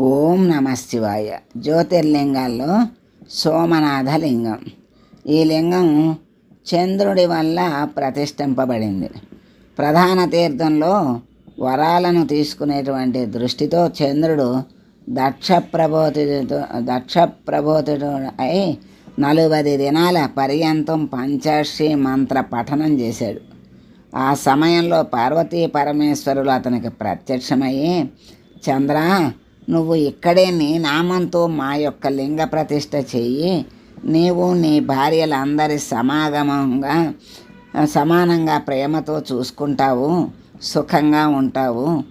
ఓం నమ శివాయ జ్యోతిర్లింగాల్లో సోమనాథ లింగం ఈ లింగం చంద్రుడి వల్ల ప్రతిష్ఠింపబడింది. ప్రధాన తీర్థంలో వరాలను తీసుకునేటువంటి దృష్టితో చంద్రుడు దక్ష ప్రబోధుడు దక్ష ప్రబోధుడు అయి నలభై దినాల పర్యంతం పంచాక్షి మంత్ర పఠనం చేశాడు. ఆ సమయంలో పార్వతీ పరమేశ్వరులు అతనికి ప్రత్యక్షమయ్యి చంద్ర నువ్వు ఇక్కడే నీ నామంతో మా యొక్క లింగ ప్రతిష్ఠ చెయ్యి. నీవు నీ భార్యలందరి సమాగమంగా సమానంగా ప్రేమతో చూసుకుంటావు సుఖంగా ఉంటావు.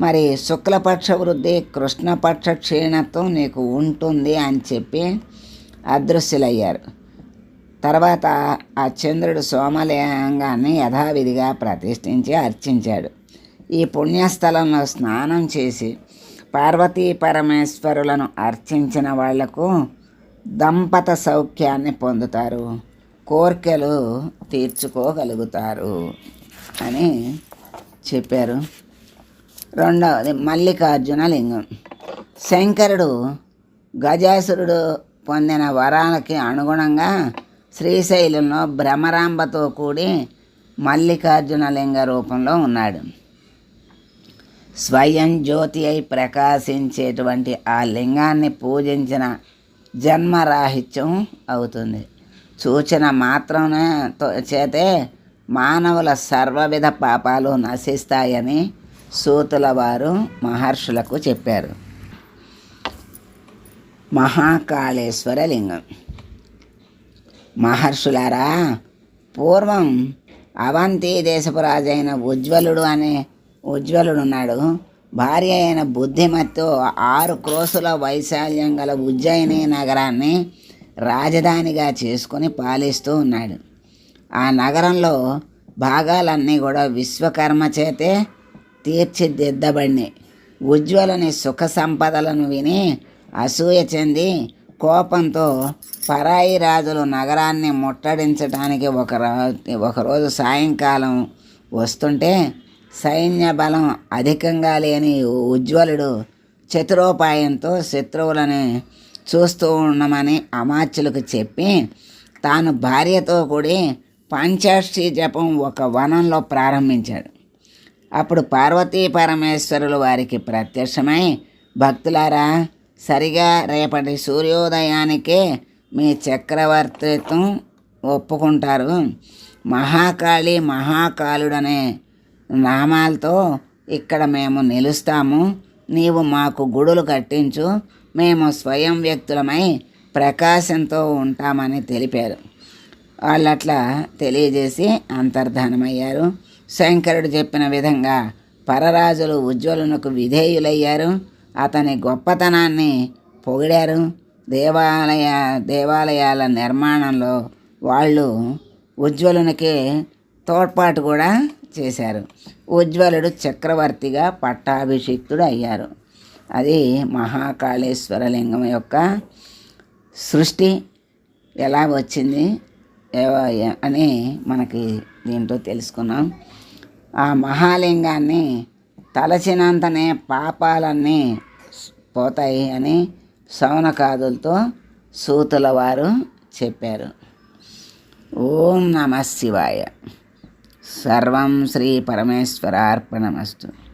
మరి శుక్లపక్ష వృద్ధి కృష్ణపక్ష క్షీణత్వం నీకు ఉంటుంది అని చెప్పి అదృశ్యులయ్యారు. తర్వాత ఆ చంద్రుడు సోమలింగాన్ని యథావిధిగా ప్రతిష్ఠించి అర్చించాడు. ఈ పుణ్యస్థలంలో స్నానం చేసి పార్వతీ పరమేశ్వరులను అర్చించిన వాళ్ళకు దంపత సౌఖ్యాన్ని పొందుతారు. కోర్కెలు తీర్చుకోగలుగుతారు అని చెప్పారు. రెండవది మల్లికార్జున లింగం. శంకరుడు గజాసురుడు పొందిన వరాలకి అనుగుణంగా శ్రీశైలంలో భ్రమరాంబతో కూడి మల్లికార్జున లింగ రూపంలో ఉన్నాడు. స్వయం జ్యోతి అయి ప్రకాశించేటువంటి ఆ లింగాన్ని పూజించిన జన్మరాహిత్యం అవుతుంది. సూచన మాత్రమే చేతే మానవుల సర్వవిధ పాపాలు నశిస్తాయని సూతుల వారు మహర్షులకు చెప్పారు. మహాకాళేశ్వర లింగం. మహర్షులారా పూర్వం అవంతి దేశపు రాజైన ఉజ్వలుడు అనే ఉజ్వలుడున్నాడు భార్య అయిన బుద్ధిమతితో ఆరు క్రోసుల వైశాల్యం గల ఉజ్జయిని నగరాన్ని రాజధానిగా చేసుకొని పాలిస్తూ ఉన్నాడు. ఆ నగరంలో భాగాలన్నీ కూడా విశ్వకర్మ చేతే తీర్చిదిద్దబడినాయి ఉజ్వలని సుఖ సంపదలను విని అసూయ చెంది కోపంతో పరాయి రాజులు నగరాన్ని ముట్టడించడానికి ఒక ఒకరోజు సాయంకాలం వస్తుంటే సైన్య బలం అధికంగా లేని ఉజ్వలుడు చతురోపాయంతో శత్రువులని చూస్తూ ఉండమని అమాత్యులకు చెప్పి తాను భార్యతో కూడి పంచాక్షి జపం ఒక వనంలో ప్రారంభించాడు. అప్పుడు పార్వతీ పరమేశ్వరులు వారికి ప్రత్యక్షమై భక్తులారా సరిగా రేపటి సూర్యోదయానికే మీ చక్రవర్తిత్వం ఒప్పుకుంటారు. మహాకాళి మహాకాలుడనే నామాలతో ఇక్కడ మేము నిలుస్తాము నీవు మాకు గుడులు కట్టించు మేము స్వయం వ్యక్తులమై ప్రకాశంతో ఉంటామని తెలిపారు. వాళ్ళు అట్లా తెలియజేసి అంతర్ధానమయ్యారు. శంకరుడు చెప్పిన విధంగా పరరాజులు ఉజ్వలునకు విధేయులయ్యారు. అతని గొప్పతనాన్ని పొగిడారు. దేవాలయ దేవాలయాల నిర్మాణంలో వాళ్ళు ఉజ్వలునికి తోడ్పాటు కూడా చేశారు. ఉజ్వలుడు చక్రవర్తిగా పట్టాభిషిక్తుడు అయ్యారు. అది మహాకాళేశ్వర లింగం యొక్క సృష్టి. ఎలా వచ్చింది? అని మనకి దీంట్లో తెలుసుకున్నాం. ఆ మహాలింగాన్ని తలచినంతనే పాపాలన్నీ పోతాయి అని సౌనకాదులతో సూతుల వారు చెప్పారు. ఓం నమ శివాయ. సర్వం శ్రీ పరమేశ్వరార్పణమస్తు.